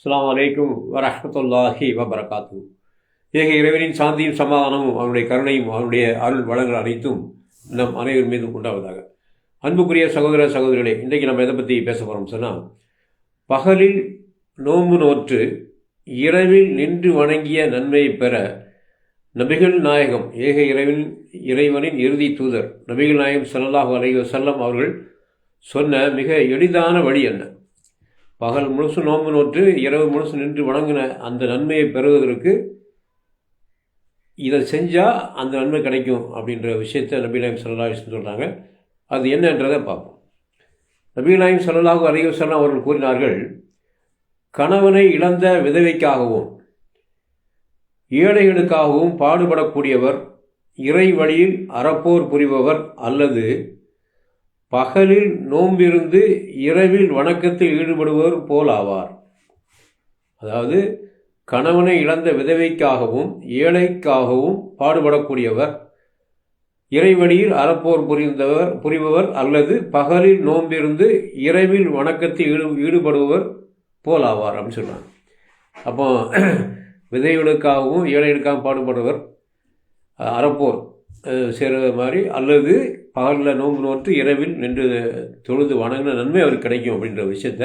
அஸ்லாம் வலைக்கும் வரஹத்துல்லாஹி வபரகாத்து ஏக இறைவனின் சாந்தியும் சமாதானமும் அவனுடைய கருணையும் அவனுடைய அருள் வளங்கள் அனைத்தும் நம் அனைவர் மீதும் உண்டாவதாக. அன்புக்குரிய சகோதர சகோதரிகளே இன்றைக்கு நம்ம எதை பற்றி பேச போகிறோம் சொன்னால் பகலில் நோம்பு நோற்று இரவில் நின்று வணங்கிய நன்மையை பெற நபிகள் நாயகம் ஏக இறைவன் இறைவனின் இறுதி தூதர் நபிகள் நாயகம் சல்லாஹூ அலைஹி செல்லம் அவர்கள் சொன்ன மிக எளிதான வழி என்ன? பகல் முழுசும் நோன்பு நோற்று இரவு முழுசு நின்று வணங்கின அந்த நன்மையை பெறுவதற்கு இதை செஞ்சால் அந்த நன்மை கிடைக்கும் அப்படின்ற விஷயத்தை நபிநாயம் சல்லாஹ் சொல்கிறாங்க அது என்னன்றதை பார்ப்போம். நபிநாயம் சல்லாஹூ அலைவசல்லாம் அவர்கள் கூறினார்கள் கணவனை இழந்த விதவைக்காகவும் ஏழைகளுக்காகவும் பாடுபடக்கூடியவர் இறை வழியில் அறப்போர் புரிபவர் அல்லது பகலில் நோம்பிருந்து இரவில் வணக்கத்தில் ஈடுபடுபவர் போல் ஆவார் அதாவது கணவனை இழந்த விதவைக்காகவும் ஏழைக்காகவும் பாடுபடக்கூடியவர் இறைவழியில் அறப்போர் புரிந்தவர் புரிபவர் அல்லது பகலில் நோம்பிருந்து இரவில் வணக்கத்தில் ஈடு ஈடுபடுபவர் போல் ஆவார் அப்படின்னு சொன்னாங்க அப்போ விதைகளுக்காகவும் ஏழைகளுக்காகவும் பாடுபடுவர் அறப்போர். செய்கிறது மாதிரி அல்லது பகலில் நோன்பு நோற்று இரவில் நின்று தொழுது வணங்கின நன்மை அவருக்கு கிடைக்கும் அப்படின்ற விஷயத்த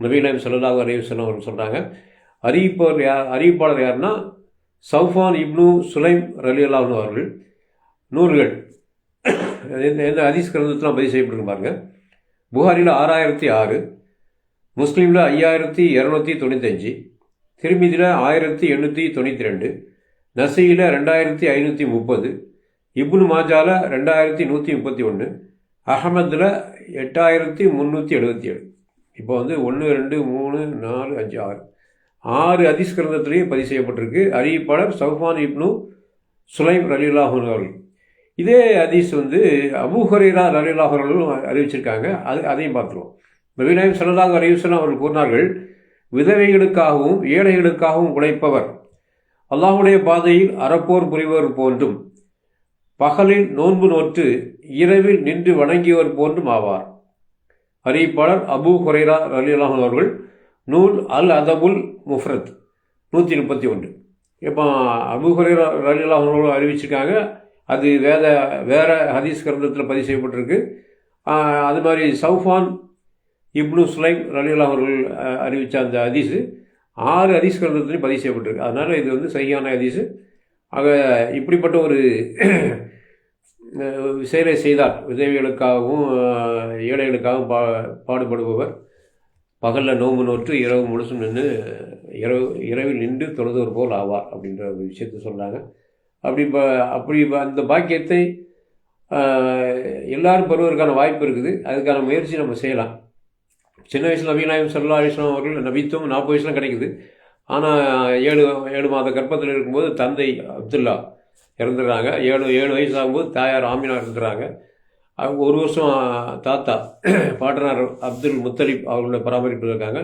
நபீலாம் சொல்லலாக அறிவிசனம் அவர் சொல்கிறாங்க அறிவிப்பவர் யார் அறிவிப்பாளர் யாருன்னா சௌஃபான் இப்னு சுலைம் ரலியல்லாஹ் அவர்கள். நூல்கள் எந்த எந்த அதிஸ் கிரந்தத்தெலாம் பதிவு செய்யப்பட்டு பாருங்க. புகாரில் ஆறாயிரத்தி ஆறு முஸ்லீமில் ஐயாயிரத்தி இரநூத்தி தொண்ணூத்தஞ்சு திருமிதியில் ஆயிரத்தி எண்ணூற்றி தொண்ணூற்றி ரெண்டு நசையில் ரெண்டாயிரத்தி ஐநூற்றி முப்பது இப்னு மாஜால ரெண்டாயிரத்தி நூற்றி முப்பத்தி ஒன்று அகமதில் எட்டாயிரத்தி முந்நூற்றி எழுபத்தி ஏழு. இப்போ வந்து ஒன்று ரெண்டு மூணு நாலு அஞ்சு ஆறு. ஆறு அதிஸ் கிரந்தத்திலையும் பதிவு செய்யப்பட்டிருக்கு. அறிவிப்பாளர் சௌஃபான் இப்னு சுலைம் ரலிலாஹூன் அவர்கள். இதே ஹதீஸ் வந்து அபூஹரீரா ரலிலாஹ் அவர்களும் அறிவிச்சிருக்காங்க. அது அதையும் பார்த்துருவோம். நவீனாயம் சல்லாஹ் அறிவிசலாம் அவர்கள் கூறினார்கள் விதவைகளுக்காகவும் ஏழைகளுக்காகவும் உழைப்பவர் அல்லாஹுடைய பாதையில் அறப்போர் புரிவர் போன்றும் பகலில் நோன்பு நோற்று இரவில் நின்று வணங்கியவர் போன்றும் ஆவார். அறிவிப்பாளர் அபு ஹுரைரா ரலியல்லாஹன் அவர்கள் நூல் அல் அதபுல் முஃப்ரத் நூற்றி முப்பத்தி ஒன்று இப்போ அபு ஹுரைரா ரலியல்லாஹன் அவர்கள் அறிவிச்சிருக்காங்க அது வேத வேற ஹதீஸ் கிரந்தத்தில் பதிவு செய்யப்பட்டிருக்கு. அது மாதிரி சௌஃபான் இப்னு சுலைம் ரலிலா அவர்கள் அறிவித்த அந்த ஹதீஸு ஆறு ஹதீஸ் கிரந்தத்திலையும் பதிவு செய்யப்பட்டிருக்கு. அதனால் இது வந்து சரியான ஹதீஸு. ஆக இப்படிப்பட்ட ஒரு செயலை செய்தார். விதவிகளுக்காகவும் ஏழைகளுக்காகவும் பா பாடுபடுபவர். பகலில் நோம்பு நோற்று இரவு முழுசும் நின்று இரவு இரவில் நின்று தொழுதவர் போல் ஆவார் அப்படின்ற ஒரு விஷயத்த சொல்கிறாங்க அப்படி இப்போ அப்படி அந்த பாக்கியத்தை எல்லாரும் பெறுவதற்கான வாய்ப்பு இருக்குது. அதுக்கான முயற்சி நம்ம செய்யலாம். சின்ன வயசில் நவீனாயம் சல்லா அலிஸ்லாம் அவர்கள் நபித்துவம் நாற்பது வயசுலாம் கிடைக்குது. ஆனால் ஏழு ஏழு மாத கர்ப்பத்தில் இருக்கும்போது தந்தை அப்துல்லா இறந்துடுறாங்க ஏழு ஏழு வயசு ஆகும்போது தாயார் ஆமினா இருக்கிறாங்க. அவங்க ஒரு வருஷம் தாத்தா பாட்டனார் அப்துல் முத்தலிப் அவர்களோட பராமரிப்பில் இருக்காங்க.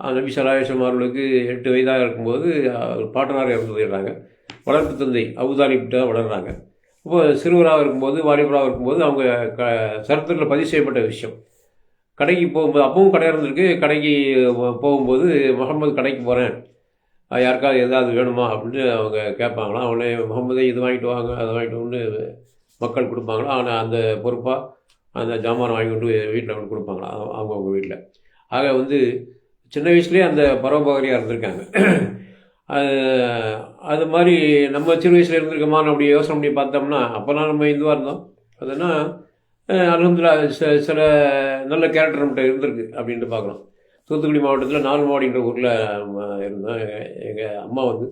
நபி சலாஹம் அவர்களுக்கு எட்டு வயதாக இருக்கும்போது பாட்டனார் இறந்து போயிடுறாங்க. வளர்ப்பு தந்தை அபுதாலிப்ட வளர்கிறாங்க இப்போ சிறுவராக இருக்கும்போது வாலிபராக இருக்கும்போது அவங்க க சரித்திரத்தில் பதிவு செய்யப்பட்ட விஷயம். கடைக்கு போகும்போது அப்பவும் கடை இருந்திருக்கு கடைக்கு போகும்போது முகமது கடைக்கு போகிறேன் யாருக்காவது ஏதாவது வேணுமா அப்படின்னு அவங்க கேட்பாங்களாம் அவனே முகமதே இது வாங்கிட்டு வாங்க அதை வாங்கிட்டு வந்து மக்கள் கொடுப்பாங்களாம் ஆனால் அந்த பொறுப்பாக அந்த ஜாமான் வாங்கி கொண்டு வீட்டில் கொண்டு கொடுப்பாங்களா? அவங்கவுங்க வீட்டில் ஆக வந்து சின்ன வயசுலேயே அந்த பரோபகாரியாக இருந்திருக்காங்க. அது மாதிரி நம்ம சிறு வயசில் இருந்திருக்கோமான்னு அப்படி யோசனை பண்ணி பார்த்தோம்னா அப்போலாம் நம்ம இந்துவாக இருந்தோம். அதுனா அலமதுல்லா சில நல்ல கேரக்டர் நம்மகிட்ட இருந்திருக்கு அப்படின்ட்டு பார்க்குறோம். தூத்துக்குடி மாவட்டத்தில் நால்மாடின்ற ஊரில் இருந்தோம் எங்கள் அம்மா வந்து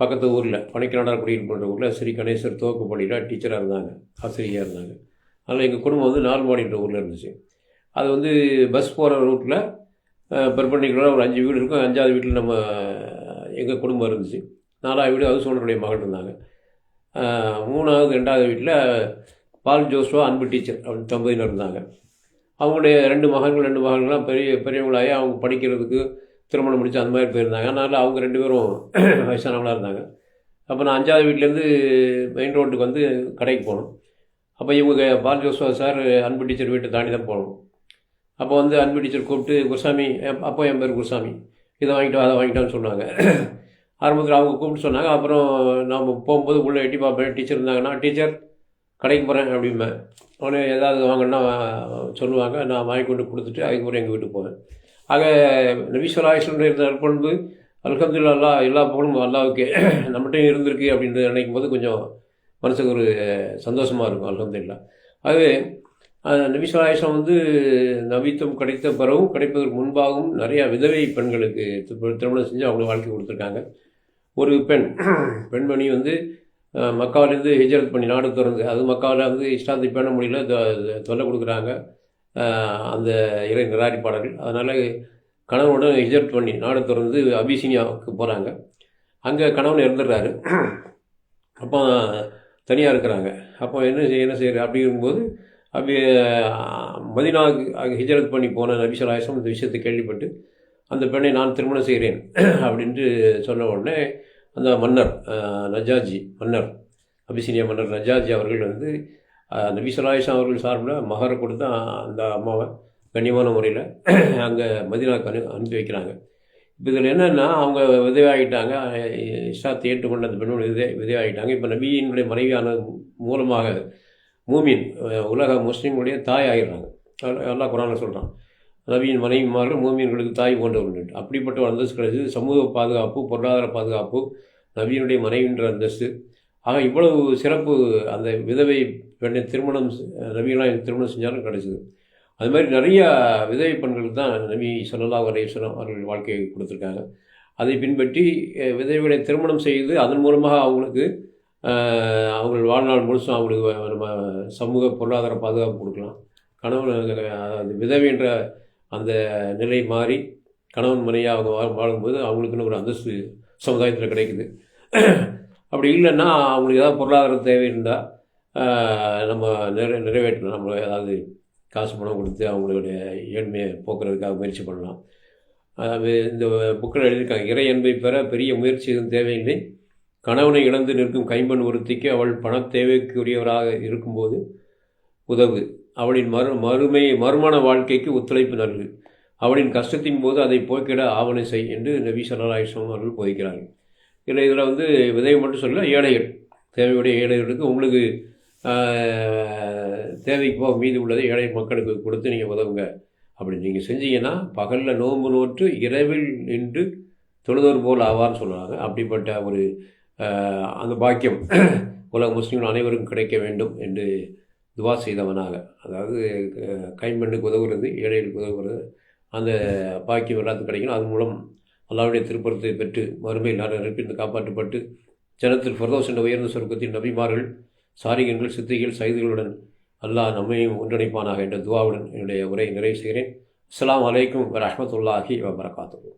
பக்கத்து ஊரில் பனைக்கநாடார் குடியிருப்புன்ற ஊரில் ஸ்ரீ கணேஸ்வர் துவக்கு பள்ளியில் டீச்சராக இருந்தாங்க ஆசிரியராக இருந்தாங்க. அதில் எங்கள் குடும்பம் வந்து நால்மாடின்ற ஊரில் இருந்துச்சு. அது வந்து பஸ் போகிற ரூட்டில் பெர்பண்டிகுலராக ஒரு அஞ்சு வீடு இருக்கும். அஞ்சாவது வீட்டில் நம்ம எங்கள் குடும்பம் இருந்துச்சு. நாலாவது வீடு ஹவுஸ் ஓனருடைய மகள் இருந்தாங்க. மூணாவது ரெண்டாவது வீட்டில் பால் ஜோஸ்வா அன்பு டீச்சர் அப்படின்னு தம்பதியினர் இருந்தாங்க. அவங்களுடைய ரெண்டு மகன்கள் ரெண்டு மகன்கள்லாம் பெரிய பெரியவங்களாகி அவங்க படிக்கிறதுக்கு திருமணம் முடிச்சு அந்த மாதிரி போயிருந்தாங்க. அதனால் அவங்க ரெண்டு பேரும் வயசானவங்களாக இருந்தாங்க. அப்போ நான் அஞ்சாவது வீட்டிலேருந்து மெயின் ரோட்டுக்கு வந்து கடைக்கு போகணும் அப்போ இவங்க Paul Joshua sir Anbu teacher வீட்டை தாண்டி தான் போகணும் அப்போ வந்து அன்பு டீச்சர் கூப்பிட்டு குருசாமி அப்போ என் பேர் குருசாமி. இதை வாங்கிட்டோம் அதை வாங்கிட்டான்னு சொன்னாங்க. ஆரம்பத்தில் அவங்க கூப்பிட்டு சொன்னாங்க. அப்புறம் நாம் போகும்போது உள்ளே எட்டி பார்ப்பேன். டீச்சர் இருந்தாங்கன்னா டீச்சர் கடைக்கு போகிறேன் அப்படிம்பேன். உடனே ஏதாவது வாங்கன்னா சொல்லுவாங்க. நான் வாங்கி கொண்டு கொடுத்துட்டு அதுக்கப்புறம் எங்கள் வீட்டுக்கு போவேன். ஆக நபீஸ்வராயசனுடைய இருந்த நற்பண்பு அல்ஹம்துலில்லாஹ் அல்லா எல்லா புகழும் அல்லாவுக்கு நம்மகிட்டையும் இருந்திருக்கு அப்படின்றத நினைக்கும் போது கொஞ்சம் மனசுக்கு ஒரு சந்தோஷமாக இருக்கும். அல்ஹம்துல்லா ஆகவே நபிஸ்வராயசம் வந்து நவீத்தம் கிடைத்த பிறகும் கிடைப்பதற்கு முன்பாகவும் நிறையா விதவை பெண்களுக்கு திருமணம் செஞ்சு அவங்க வாழ்க்கை கொடுத்துருக்காங்க. ஒரு பெண் பெண்மணி வந்து மக்காவிலேருந்து ஹிஜரத் பண்ணி நாடு திறந்து அது மக்காவில் வந்து இஷ்டாந்தி பேண முடியல தொல்லை கொடுக்குறாங்க அந்த இறை நிராகரிப்பாளர்கள். அதனால் கணவனுடன் ஹிஜரத் பண்ணி நாடு திறந்து அபிசீனியாவுக்கு போகிறாங்க அங்கே கணவன் இறந்துடுறாரு. அப்போ தனியாக இருக்கிறாங்க. அப்போ என்ன செய்ய என்ன செய்யற? அப்படிங்கும்போது அப்படி மதினாவுக்கு அங்கே ஹிஜரத் பண்ணி போன நபிசலாயசம் இந்த விஷயத்தை கேள்விப்பட்டு அந்த பெண்ணை நான் திருமணம் செய்கிறேன் அப்படின்ட்டு சொன்ன உடனே அந்த மன்னர் நஜாஜி மன்னர் அபிசீனிய மன்னர் நஜாஜி அவர்கள் வந்து நபி நபிசலாயசம் அவர்கள் சார்பில் மகரை கொடுத்து அந்த அம்மாவை கண்ணியமான முறையில் அங்கே மதீனாவுக்கு அனு அனுப்பி வைக்கிறாங்க. இப்போ இதில் என்னென்னா அவங்க விதவாகிட்டாங்க இஷாத்தை ஏற்றுக்கொண்ட அந்த பெண்ணோட விதை விதவாகிட்டாங்க இப்போ நபியினுடைய மனைவியான மூலமாக மூமின் உலக முஸ்லீம்களுடைய தாய் ஆகிடுறாங்க எல்லாம் குரானில் சொல்கிறான் நபியின் மனைவிமார்கள் மூமியன்களுக்கு தாய் போன்றவர்கள் அப்படிப்பட்ட ஒரு அந்தஸ்து கிடைச்சது சமூக பாதுகாப்பு பொருளாதார பாதுகாப்பு நபியினுடைய மனைவின்ற அந்தஸ்து. ஆக இவ்வளவு சிறப்பு அந்த விதவை பெண்ணை திருமணம் செ- திருமணம் செஞ்சாலும் கிடைச்சிது. அது மாதிரி நிறையா விதவை பெண்களுக்கு தான் நபி சொல்லலா வரேஸ்வரம் அவர்கள் வாழ்க்கையை கொடுத்துருக்காங்க. அதை பின்பற்றி விதவைகளை திருமணம் செய்து அதன் மூலமாக அவங்களுக்கு அவங்கள் அவங்க வாழ்நாள் முழுசும் அவங்களுக்கு நம்ம சமூக பொருளாதார பாதுகாப்பு கொடுக்கலாம். கணவன் அந்த விதவை விதவைன்ற அந்த நிலை மாறி கணவன் மனையாக அவங்க வா- வாழும்போது அவங்களுக்குன்னு ஒரு அந்தஸ்து சமுதாயத்தில் கிடைக்குது. அப்படி இல்லைன்னா அவங்களுக்கு ஏதாவது பொருளாதார தேவை இருந்தால் நம்ம நிறை நிறைவேற்றலாம். நம்ம ஏதாவது காசு பணம் கொடுத்து அவங்களுடைய ஏழ்மையை போக்குறதுக்காக முயற்சி பண்ணலாம். அதாவது இந்த புக்கில் எழுதியிருக்காங்க இறை அன்பை பெற பெரிய முயற்சி எதுவும் தேவையில்லை. கணவனை இழந்து நிற்கும் கைம்பெண் ஒருத்திக்கு அவள் பண தேவைக்குரியவராக இருக்கும்போது உதவு. அவளின் மறு மறுமை மறுமண வாழ்க்கைக்கு ஒத்துழைப்பு நல்கு. அவளின் கஷ்டத்தின் போது அதை போக்கிட ஆவணை செய் என்று நபி சல்லாஹம் அவர்கள் போதிக்கிறார்கள். இதில் இதில் வந்து விதை மட்டும் சொல்ல ஏழைகள். தேவையுடைய ஏழைகளுக்கு உங்களுக்கு தேவைக்கு போக மீதி உள்ளதை ஏழை மக்களுக்கு கொடுத்து நீங்கள் உதவுங்க. அப்படி நீங்கள் செஞ்சீங்கன்னா பகலில் நோன்பு நோற்று இரவில் நின்று தொழுதோர் போல் ஆவார்னு சொல்கிறாங்க அப்படிப்பட்ட ஒரு அந்த பாக்கியம் உலக முஸ்லீம்கள் அனைவருக்கும் கிடைக்க வேண்டும் என்று துவா செய்தவனாக. அதாவது கைம்பெண்ணுக்கு உதவுறது ஏழைகளுக்கு உதவுறது அந்த பாக்கியம் எல்லாத்துக்கும் கிடைக்கணும். அது மூலம் அல்லாவுடைய திருப்பரத்தை பெற்று மறுமையில் நெருப்பிருந்து காப்பாற்றப்பட்டு ஜனத்தில் ஃபர்தோஸ் என்ற உயர்ந்த சொர்க்கத்தின் நபிமார்கள் சாரிகங்கள் சித்திகள் சைதுகளுடன் அல்லாஹ் நம்மையும் ஒன்றிணைப்பானாக என்ற துவாவுடன் என்னுடைய உரையை நிறைவு செய்கிறேன். அஸ்லாம் அலைக்கும் வரஹ்மத்துல்லாஹி வபரகாத்துஹு.